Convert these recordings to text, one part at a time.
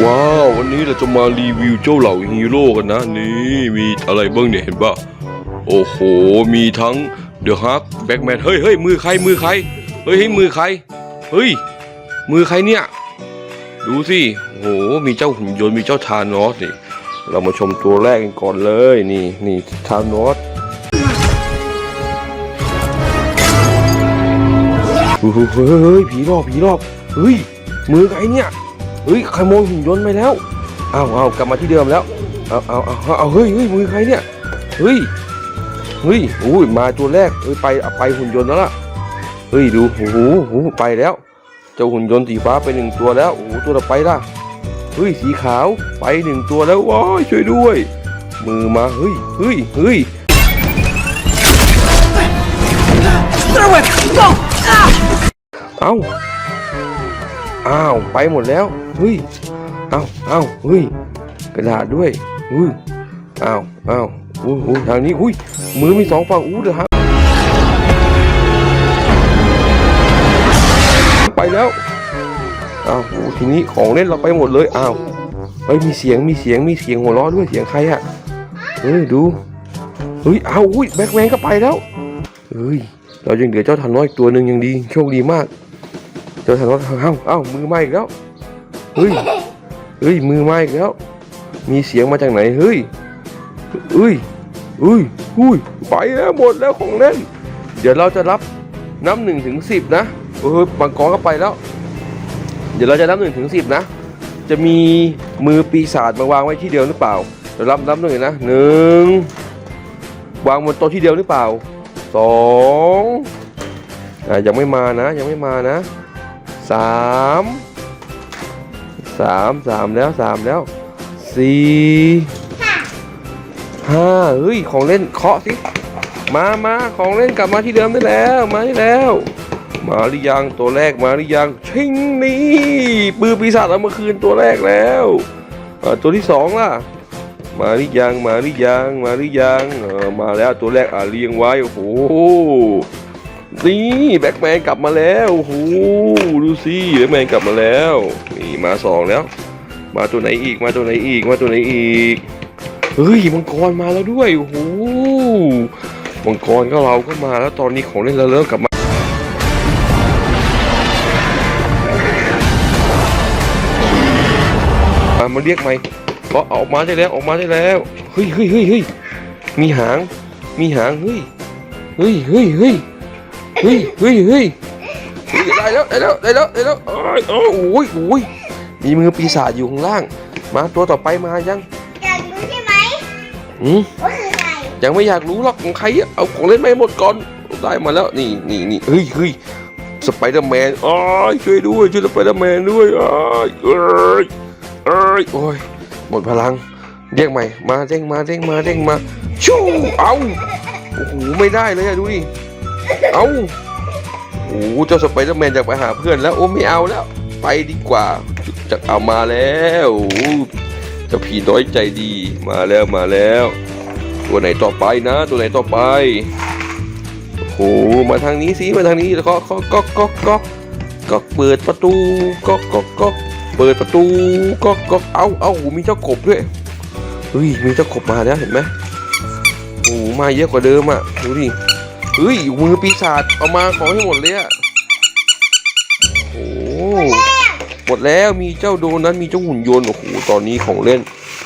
ว้าว วันนี้เราจะมารีวิวเจ้าเหล่าฮีโร่กันนะ นี่มีอะไรบ้างเนี่ยเห็นปะโอ้โห มีทั้งเดอะฮักแบ็กแมนเฮ้ยเฮ้ยมือใครมือใครเฮ้ยเฮ้ยมือใครเฮ้ยมือใครเนี่ย ดูสิโอ้โหมีเจ้าหุ่นยนต์มีเจ้าทานอสนี่เรามาชมตัวแรกกันก่อนเลยนี่นี่ทานอสเฮ้ยเฮ้ยผีหลอกผีหลอกเฮ้ยมือใครเนี่ย เฮ้ยขโมยหุ่นยนต์ไปแล้วเอาเอากลับมาที่เดิมแล้วเอาเอาเอาเอาเฮ้ยเฮ้ยมือใครเนี่ยเฮ้ยเฮ้ยอุ้ยมาตัวแรกเฮ้ยไปไปหุ่นยนต์แล้วล่ะเฮ้ยดูโอ้โหไปแล้วเจ้าหุ่นยนต์สีฟ้าไปหนึ่งตัวแล้วโอ้โหตัวต่อไปล่ะเฮ้ยสีขาวไปหนึ่งตัวแล้วว้ายช่วยด้วย มือมาเฮ้ยเฮ้ยเฮ้ย เอ้า อ้าวไปหมดแล้วเฮ้ยอ้าเอ้าวเฮ้ยกระดาษด้วยอุ้ยอ้าวอ้าวอุ้ยอุ้ยทางนี้อุ้ยมือมีสองฝั่งอู้เดี๋ยวฮะไปแล้วอ้าวทีนี้ของเล่นเราไปหมดเลยอ้าวเฮ้ยมีเสียงมีเสียงมีเสียงหัวเราะด้วยเสียงใครอะเฮ้ยดูเฮ้ยอ้าวอุ้ยแบ็คแมนก็ไปแล้วเฮ้ยเรายังเหลือเจ้าทันน้อยอีกตัวหนึ่งยังดี โชคดีมาก เจ้าทันน้อยเอ้าเอ้ามือไหม้อีกแล้วเฮ้ยเฮ้ยมือไหม้อีกแล้ว มีเสียงมาจากไหนเฮ้ยเฮ้ยเฮ้ยอุ้ยไปแล้วหมดแล้วของเล่น เดี๋ยวเราจะรับน้ำหนึ่งถึงสิบนะเออบางกองก็ไปแล้ว เดี๋ยวเราจะนับหนึ่งถึงสิบนะ จะมีมือปีศาจมาวางไว้ที่เดียวหรือเปล่าเดี๋ยวรับนับหนึ่งนะหนึ่งวางบนโต๊ะที่เดียวหรือเปล่าสองอ่ายังไม่มานะยังไม่มานะ สามสามสามแล้วสามแล้วสี่ห้าเฮ้ยของเล่นเคาะสิมามาของเล่นกลับมาที่เดิมได้แล้วมาที่แล้ว มาหรือยังตัวแรกมาหรือยังชิงนี่ปืนปีศาจเอามาคืนตัวแรกแล้วตัวที่สองล่ะมาหรือยังมาหรือยังมาหรือยังมาแล้วตัวแรกอ่าเรียงไว้โอ้โห นี่แบ็คแมนกลับมาแล้วโอ้โหดูสิแบ็คแมนกลับมาแล้วนี่มาสองแล้ว มาตัวไหนอีกมาตัวไหนอีกมาตัวไหนอีกเฮ้ยมังกรมาแล้วด้วยโอ้โหมังกรก็เราก็มาแล้วตอนนี้ของเล่นเราเริ่มกลับมามาเรียกไหมก็ออกมาได้แล้วออกมาได้แล้วเฮ้ยเฮ้ยเฮ้ยเฮ้ยมีหาง มีหางเฮ้ยเฮ้ยเฮ้ยเฮ้ย เฮ้ยเฮ้ยเฮ้ยเฮ้ยได้แล้วได้แล้วได้แล้วได้แล้วโอ้ยโอ้ยโอ้ยมีมือปีศาจอยู่ข้างล่าง มาตัวต่อไปมายังอยากรู้ใช่ไหมอืมว่าคืออะไรยังไม่อยากรู้หรอกของใครอะเอาของเล่นไม่หมดก่อนได้มาแล้วนี่นี่นี่เฮ้ยเฮ้ยสไปเดอร์แมนอ้ายช่วยด้วยช่วยสไปเดอร์แมนด้วยอ้ายเอ้ยเอ้ยโอ้ยหมดพลังเรียกใหม่มาเด้งมาเด้งมาเด้งมาชูเอาโอ้โหไม่ได้เลยอะดูดิ เอาโอ้โหเจ้าสไปเดอร์แมนอยากไปหาเพื่อนแล้วโอ้ไม่เอาแล้ว ไปดีกว่าจะเอามาแล้วเจ้าผีน้อยใจดีมาแล้วมาแล้ว ตัวไหนต่อไปนะ ตัวไหนต่อไปโอ้โหมาทางนี้สิมาทางนี้แล้วก็ก็ก็ก็ก็ก็เปิดประตูก็ก็ก็เปิดประตูก็ก็เอาเอาโอ้มีเจ้ากบด้วยเฮ้ยมีเจ้ากบมาแล้วเห็นไหมโอ้โหมาเยอะกว่าเดิมอะดูดิ เฮ้ยมือปีศาจเอามาของให้หมดเลยอะโอ้โหหมดแล้วมีเจ้าโดนั้นมีเจ้าหุ่นยนต์โอ้โหตอนนี้ของเล่น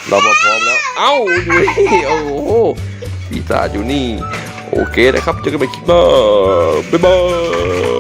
เรามาพร้อมแล้ว เอ้าอยู่นี่โอ้โหปีศาจอยู่นี่ โอเคนะครับเจอกันใหม่คลิปหน้าบ๊ายบาย